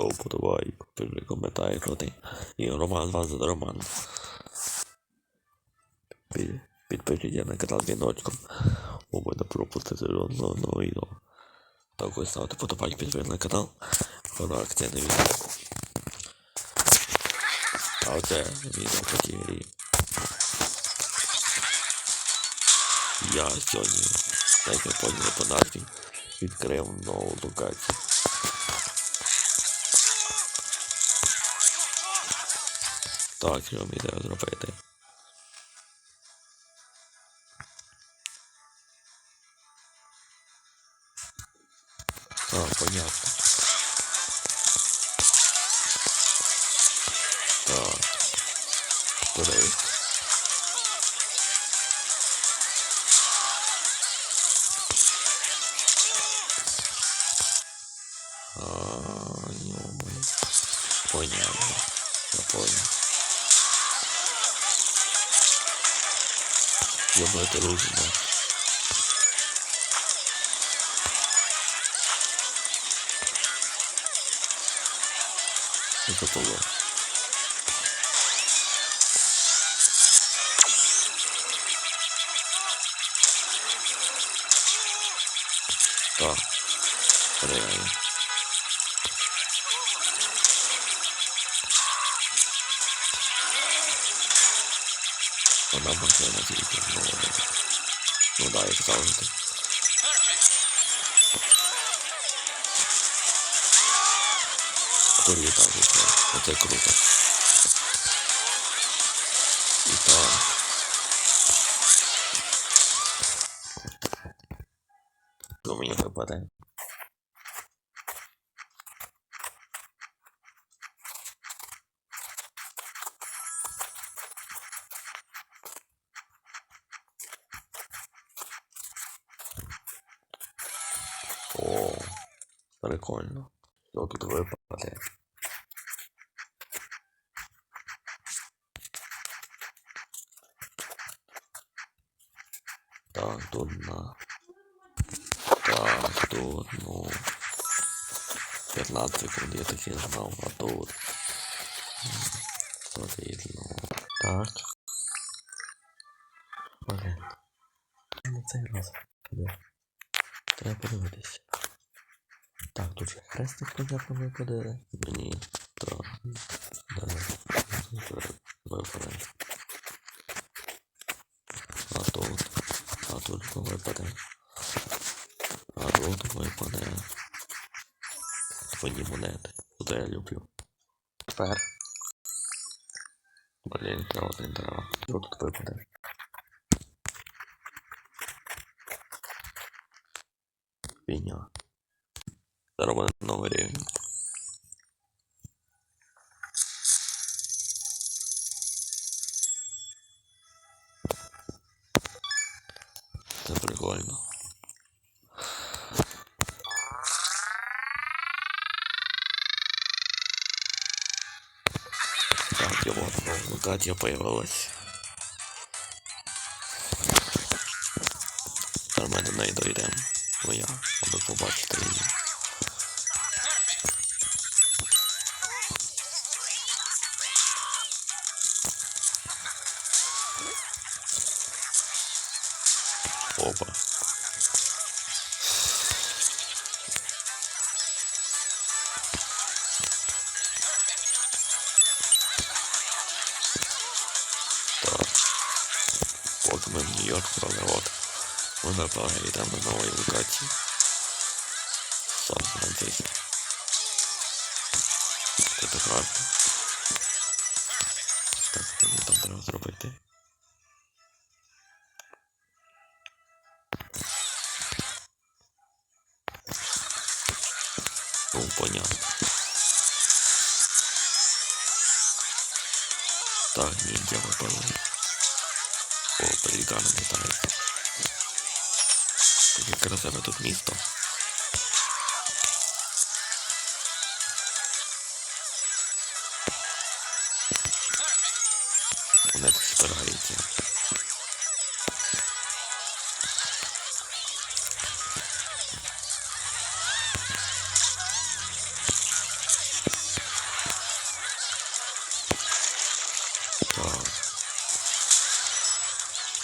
став подавай, пиши коментарі крутий. І Роман вас за Роман. Під- Підпишіться на канал Віночком. Бо не пропустити жодного нового відео. Також ставте подобайки підписуйтесь на канал. Вона акція на відео. А оце відео по тій грі. Я сьогодні, як ви поняли по назві, відкрив нову локацію. Так, мені треба зробити? А, понятно. Так. Три. А, ё-моё. Понятно. Я понял. Ё-моё, это розыгрыш. Это было. Так. Реально. Вона машина тільки. Ну, ну да, як завжди. Круто, круто. Оце круто. І так. Що мені прикольно. Що тут випаде? Так, тут на. Так, тут, ну. 15 секунд, я так і знав, а тут. м, Потрібно. Так. Блін. На цей раз. Де? Треба подивитися. Так, тут же хрестик, понятно, випаде. Мені. Так. Давай. Випаде. А тут. А тут що випаде. А тут випаде. Свої монети. Оце я люблю. Тепер. Блін, треба не треба. Що тут випаде? Фігня. Зараз буде новий рівень. Це прикольно. Так, його локація появилась. Зараз ми до неї дойдемо. Твоя, аби побачити її. Опа. Так. Поки ми в Нью-Йорк, але от. Ми перейдемо на нової локації. Сан-Франциско. Це так гарно. Так, Ну, понятно. Так, ниндзя выпало. О, пеликаны летают. Какие красиве тут місто. Вони тут збираються.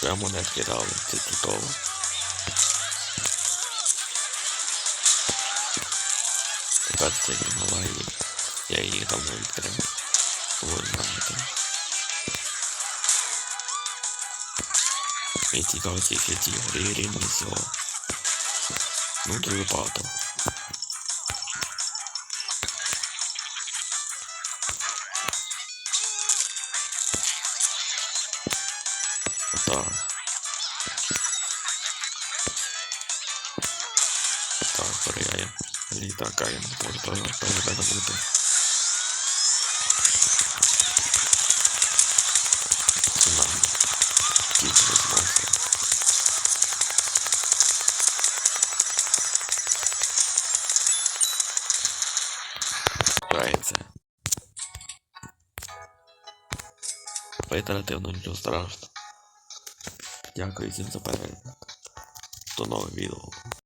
Прямо монетки дали, це чудово. Тепер це гімалаї. Я її давно відкрив. Ви знаєте. Мені цікаво тільки ті гори рівні всього. Ну, дуже багато. Так. Так, перевіряємо. Літакаємо. Може, перевіряємо бути. Нам. Тільки розмовся. Грається. По ітеративно нічого страшного. Дякую всім за перегляд. До нових відео.